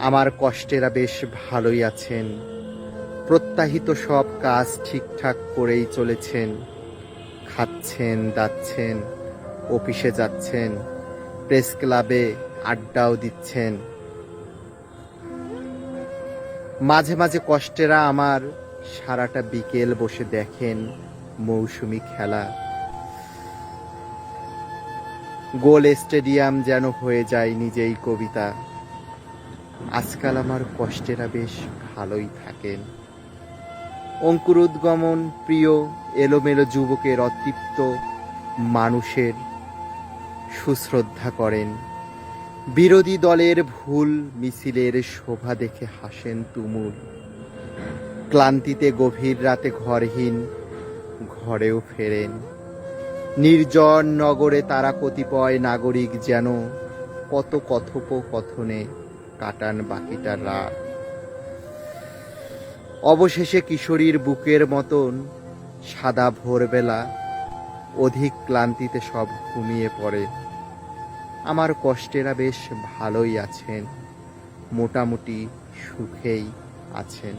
আমার কষ্টেরা বেশ ভালোই আছেন। প্রত্যাহিত সব কাজ ঠিকঠাক করেই চলেছেন। খাচ্ছেন, দাচ্ছেন, অফিসে যাচ্ছেন, প্রেস ক্লাবে আড্ডাও দিচ্ছেন। মাঝে মাঝে কষ্টেরা আমার সারাটা বিকেল বসে দেখেন মৌসুমি খেলা। গোল স্টেডিয়াম যেন হয়ে যায় নিজেই কবিতা। আজকাল আমার কষ্টেরা বেশ ভালোই থাকেন। অঙ্কুরোদ্গমন প্রিয়, এলোমেলো যুবকের অতৃপ্ত, মানুষের সুশ্রদ্ধা করেন। বিরোধী দলের ভুল মিছিলের শোভা দেখে হাসেন তুমুল। ক্লান্তিতে গভীর রাতে ঘরহীন, ঘরেও ফেরেন। নির্জন নগরে তারা কতিপয় নাগরিক যেন কত কথোপকথনে কাটান বাকিটা রাত। অবশেষে কিশোরীর বুকের মতন সাদা ভোরবেলা অধিক ক্লান্তিতে সব ঘুমিয়ে পড়ে। আমার কষ্টেরা বেশ ভালোই আছেন, মোটামুটি সুখেই আছেন।